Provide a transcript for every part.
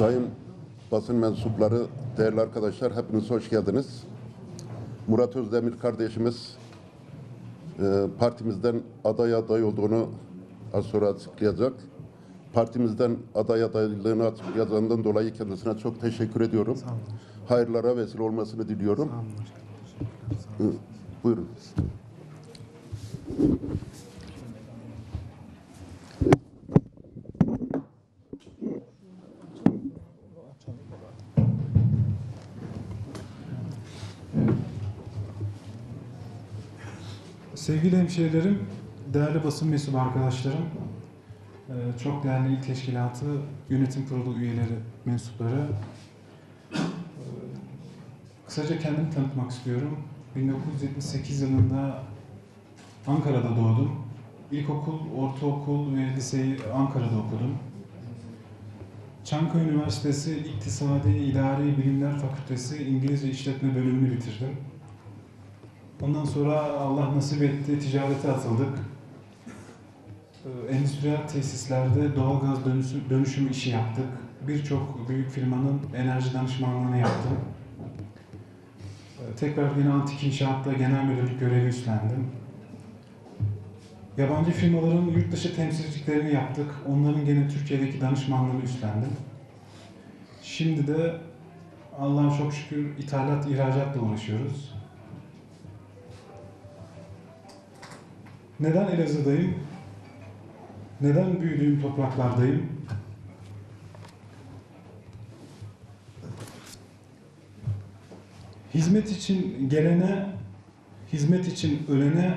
Sayın basın mensupları, değerli arkadaşlar hepiniz hoş geldiniz. Murat Özdemir kardeşimiz e, partimizden aday aday olduğunu az sonra açıklayacak. Partimizden aday adaylığını açıklayacağından dolayı kendisine çok teşekkür ediyorum. Hayırlara vesile olmasını diliyorum. E, Buyurun. Sevgili hemşehrilerim, değerli basın mensubu arkadaşlarım, e, çok değerli il teşkilatı, yönetim kurulu üyeleri, mensupları. e, Kısaca kendimi tanıtmak istiyorum. 1978 yılında Ankara'da doğdum. İlkokul, ortaokul ve liseyi Ankara'da okudum. Çankaya Üniversitesi İktisadi İdari Bilimler Fakültesi İngilizce İşletme bölümünü bitirdim. Ondan sonra Allah nasip etti, ticarete atıldık. Ee, Endüstriyel tesislerde doğalgaz dönüşüm, dönüşüm işi yaptık. Birçok büyük firmanın enerji danışmanlığını yaptım. Ee, Tekrar yine antik inşaatta genel müdürlük görevi üstlendim. Yabancı firmaların yurt dışı temsilciliklerini yaptık. Onların gene Türkiye'deki danışmanlığını üstlendim. Şimdi de Allah'a çok şükür ithalat, ihracatla uğraşıyoruz. Neden Elazığ'dayım? Neden büyüdüğüm topraklardayım? Hizmet için gelene, hizmet için ölene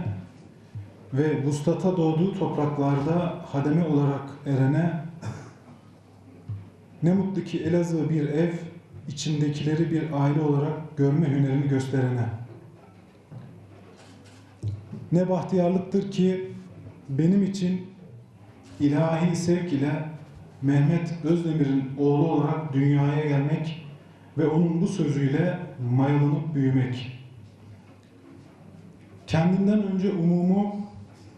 ve vuslata doğduğu topraklarda hademe olarak erene ne mutlu ki Elazığ bir ev, içindekileri bir aile olarak görme hünerini gösterene. Ne bahtiyarlıktır ki benim için ilahi sevk ile Mehmet Özdemir'in oğlu olarak dünyaya gelmek ve onun bu sözüyle mayalanıp büyümek. Kendimden önce umumu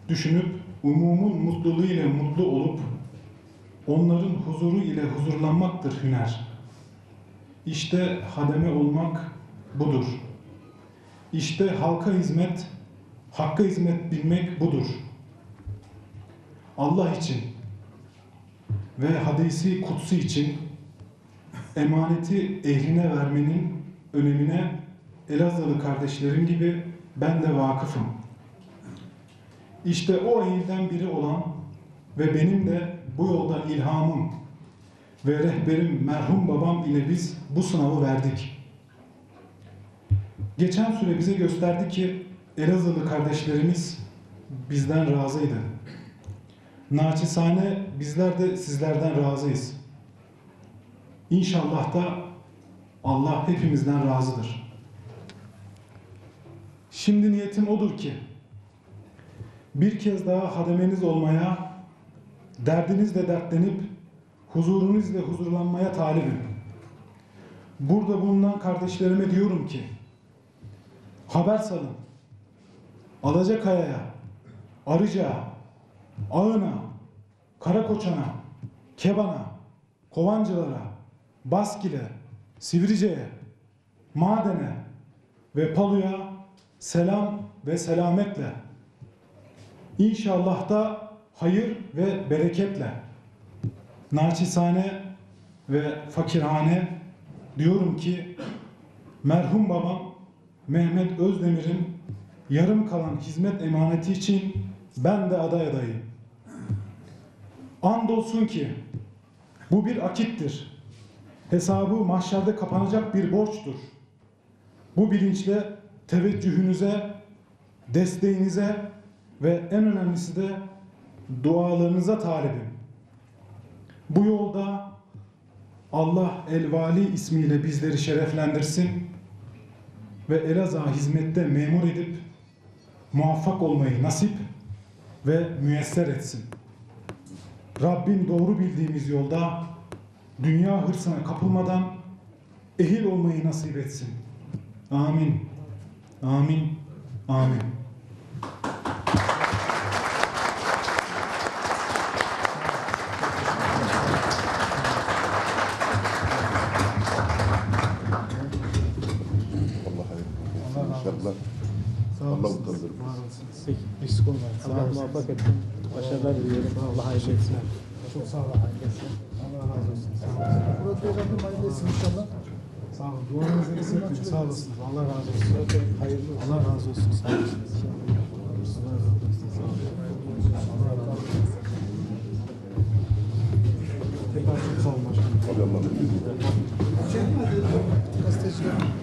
düşünüp umumun mutluluğu ile mutlu olup onların huzuru ile huzurlanmaktır hüner. İşte hademe olmak budur. İşte halka hizmet Hakka hizmet bilmek budur. Allah için ve hadisi kutsu için emaneti ehline vermenin önemine Elazığlı kardeşlerim gibi ben de vakıfım. İşte o ehilden biri olan ve benim de bu yolda ilhamım ve rehberim merhum babam ile biz bu sınavı verdik. Geçen süre bize gösterdi ki Elazığlı kardeşlerimiz bizden razıydı. Naçizane bizler de sizlerden razıyız. İnşallah da Allah hepimizden razıdır. Şimdi niyetim odur ki bir kez daha hademeniz olmaya, derdinizle dertlenip huzurunuzla huzurlanmaya talibim. Burada bulunan kardeşlerime diyorum ki haber salın. Alacakaya'ya, Arıca'ya, Ağına, Karakoçan'a, Keban'a, Kovancılara, Baskil'e, Sivrice'ye, Maden'e ve Palu'ya selam ve selametle. İnşallah da hayır ve bereketle. Naçizane ve fakirhane diyorum ki merhum babam Mehmet Özdemir'in yarım kalan hizmet emaneti için ben de aday adayım. Andolsun ki bu bir akittir. Hesabı mahşerde kapanacak bir borçtur. Bu bilinçle teveccühünüze, desteğinize ve en önemlisi de dualarınıza talibim. Bu yolda Allah El-Vali ismiyle bizleri şereflendirsin ve Elazığ hizmette memur edip muvaffak olmayı nasip ve müyesser etsin. Rabbim doğru bildiğimiz yolda dünya hırsına kapılmadan ehil olmayı nasip etsin. Amin. Amin. Amin. Allah hayırlı olsun. Var olasınız. Peki, eksik olmayın. Allah muvaffak etsin. Başarılar diliyorum. Allah hayırlı etsin. Çok sağ olun. Allah razı olsun. Sağ olun. Murat Bey Rabbim hayırlı etsin inşallah. Sağ olun. Duanızı eksik etmeyin. Sağ olasınız. Allah razı olsun. Hayırlı olsun. Allah razı olsun. Sağ olasınız. Allah razı olsun. Sağ olun. Allah razı olsun. Tekrar çok sağ olun başkanım. Hadi Allah'a emanet olun.